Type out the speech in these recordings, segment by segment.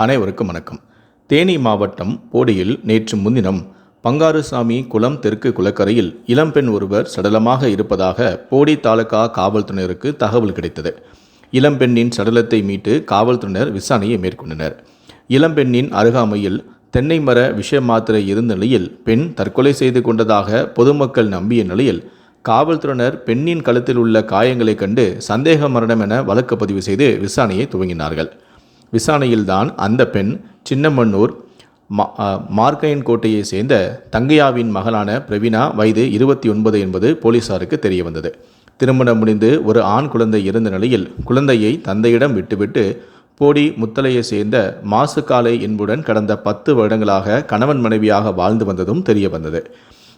அனைவருக்கும் வணக்கம். தேனி மாவட்டம் போடியில் நேற்று முன்தினம் பங்காருசாமி குளம் தெற்கு குளக்கரையில் இளம்பெண் ஒருவர் சடலமாக இருப்பதாக போடி தாலுகா காவல்துறையினருக்கு தகவல் கிடைத்தது. இளம்பெண்ணின் சடலத்தை மீட்டு காவல்துறையினர் விசாரணையை மேற்கொண்டனர். இளம்பெண்ணின் அருகாமையில் தென்னை மர விஷ மாத்திரை இருந்த நிலையில் பெண் தற்கொலை செய்து கொண்டதாக பொதுமக்கள் நம்பிய நிலையில் காவல்துறையினர் பெண்ணின் கழுத்தில் உள்ள காயங்களைக் கண்டு சந்தேக மரணம் என வழக்கு பதிவு செய்து விசாரணையை துவங்கினார்கள். விசாரணையில்தான் அந்த பெண் சின்னமன்னூர் மா மார்க்கையன் கோட்டையை சேர்ந்த தங்கையாவின் மகளான பிரவீனா வயது இருபத்தி ஒன்பது என்பது போலீசாருக்கு தெரிய வந்தது திருமணம் முடிந்து ஒரு ஆண் குழந்தை இருந்த நிலையில் குழந்தையை தந்தையிடம் விட்டுவிட்டு போடி முத்தலையை சேர்ந்த மாசுக்காலை என்புடன் கடந்த பத்து வருடங்களாக கணவன் மனைவியாக வாழ்ந்து வந்ததும் தெரிய வந்தது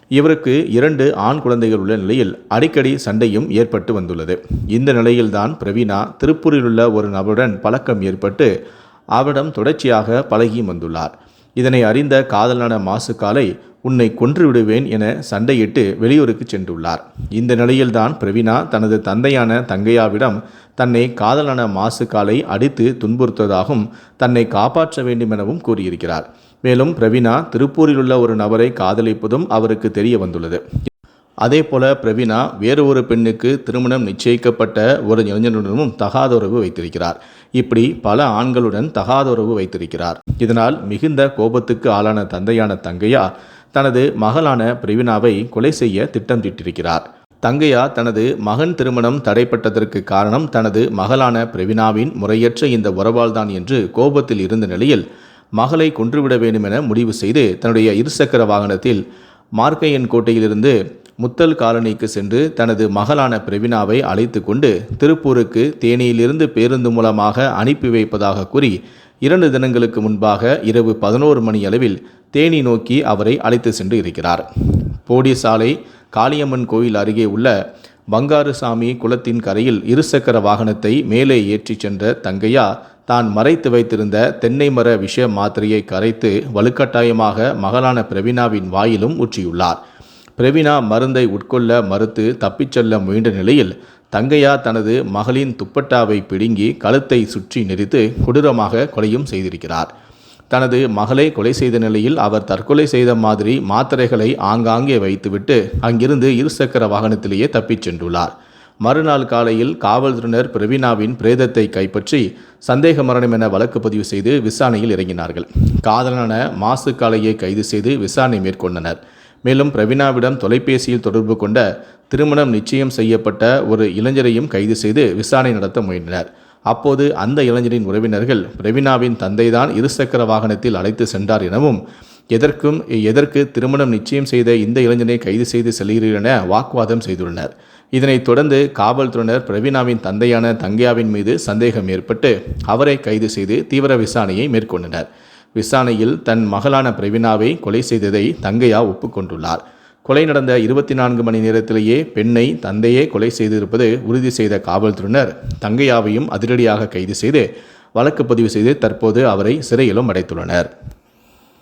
இவருக்கு இரண்டு ஆண் குழந்தைகள் உள்ள நிலையில் அடிக்கடி சண்டையும் ஏற்பட்டு வந்துள்ளது. இந்த நிலையில்தான் பிரவீனா திருப்பூரில் உள்ள ஒரு நபருடன் பழக்கம் ஏற்பட்டு அவரிடம் தொடர்ச்சியாக பழகி வந்துள்ளார். இதனை அறிந்த காதலான மாசுக்காலை உன்னை கொன்று விடுவேன் என சண்டையிட்டு வெளியூருக்கு சென்றுள்ளார். இந்த நிலையில்தான் பிரவீனா தனது தந்தையான தங்கையாவிடம் தன்னை காதலான மாசுக்காலை அடித்து துன்புறுத்ததாகவும் தன்னை காப்பாற்ற வேண்டுமெனவும் கூறியிருக்கிறார். மேலும் பிரவீனா திருப்பூரில் உள்ள ஒரு நபரை காதலிப்பதும் அவருக்கு தெரிய வந்துள்ளது அதே போல பிரவீனா வேறு ஒரு பெண்ணுக்கு திருமணம் நிச்சயிக்கப்பட்ட ஒரு இளைஞனுடனும் தகாத உறவு வைத்திருக்கிறார். இப்படி பல ஆண்களுடன் தகாத உறவு வைத்திருக்கிறார். இதனால் மிகுந்த கோபத்துக்கு ஆளான தந்தையான தங்கையா தனது மகளான பிரிவினாவை கொலை செய்ய திட்டம் தீட்டிருக்கிறார் தங்கையா தனது மகன் திருமணம் தடைப்பட்டதற்கு காரணம் தனது மகளான பிரவினாவின் முறையற்ற இந்த உறவால்தான் என்று கோபத்தில் இருந்த நிலையில் மகளை கொன்றுவிட வேண்டும் என முடிவு செய்து தன்னுடைய இருசக்கர வாகனத்தில் மார்க்கையன் கோட்டையிலிருந்து முத்தல் காலனிக்கு சென்று தனது மகளான பிரவினாவை அழைத்து கொண்டு திருப்பூருக்கு தேனியிலிருந்து பேருந்து மூலமாக அனுப்பி வைப்பதாக கூறி இரண்டு தினங்களுக்கு முன்பாக இரவு பதினோரு மணி அளவில் தேனி நோக்கி அவரை அழைத்து சென்று இருக்கிறார். போடி சாலை காளியம்மன் கோயில் அருகே உள்ள பங்காருசாமி குளத்தின் கரையில் இருசக்கர வாகனத்தை மேலே ஏற்றிச் சென்ற தங்கையா தான் மறைத்து வைத்திருந்த தென்னை மர விஷ மாத்திரையை கரைத்து வலுக்கட்டாயமாக மகளான பிரவீனாவின் வாயிலும் ஊற்றியுள்ளார். பிரவீனா மருந்தை உட்கொள்ள மறுத்து தப்பிச் செல்ல முயன்ற நிலையில் தங்கையா தனது மகளின் துப்பட்டாவை பிடுங்கி கழுத்தை சுற்றி நெறித்து கொடூரமாக கொலையும் செய்திருக்கிறார். தனது மகளை கொலை செய்த நிலையில் அவர் தற்கொலை செய்த மாதிரி மாத்திரைகளை ஆங்காங்கே வைத்துவிட்டு அங்கிருந்து இருசக்கர வாகனத்திலேயே தப்பிச் சென்றுள்ளார். மறுநாள் காலையில் காவல்துறையினர் பிரவீனாவின் பிரேதத்தை கைப்பற்றி சந்தேக மரணம் என வழக்கு பதிவு செய்து விசாரணையில் இறங்கினார்கள். காதலனான மாசு காலையை கைது செய்து விசாரணை மேற்கொண்டனர். மேலும் பிரவீனாவிடம் தொலைபேசியில் தொடர்பு கொண்ட திருமணம் நிச்சயம் செய்யப்பட்ட ஒரு இளைஞரையும் கைது செய்து விசாரணை நடத்த முயன்றனர். அப்போது அந்த இளைஞரின் உறவினர்கள் பிரவீனாவின் தந்தைதான் இருசக்கர வாகனத்தில் அழைத்து சென்றார் எனவும் எதற்கும் எதற்கு திருமணம் நிச்சயம் செய்த இந்த இளைஞனை கைது செய்து செல்கிறீர்கள் என வாக்குவாதம் செய்துள்ளனர். இதனைத் தொடர்ந்து காவல்துறையினர் பிரவீனாவின் தந்தையான தங்கையாவின் மீது சந்தேகம் ஏற்பட்டு அவரை கைது செய்து தீவிர விசாரணையை மேற்கொண்டனர். விசாரணையில் தன் மகளான பிரவீனாவை கொலை செய்ததை தங்கையா ஒப்புக்கொண்டுள்ளார். கொலை நடந்த இருபத்தி நான்கு மணி நேரத்திலேயே பெண்ணை தந்தையே கொலை செய்திருப்பது உறுதி செய்த காவல்துறையினர் தங்கையாவையும் அதிரடியாக கைது செய்து வழக்கு பதிவு செய்து தற்போது அவரை சிறையிலும் அடைத்துள்ளனர்.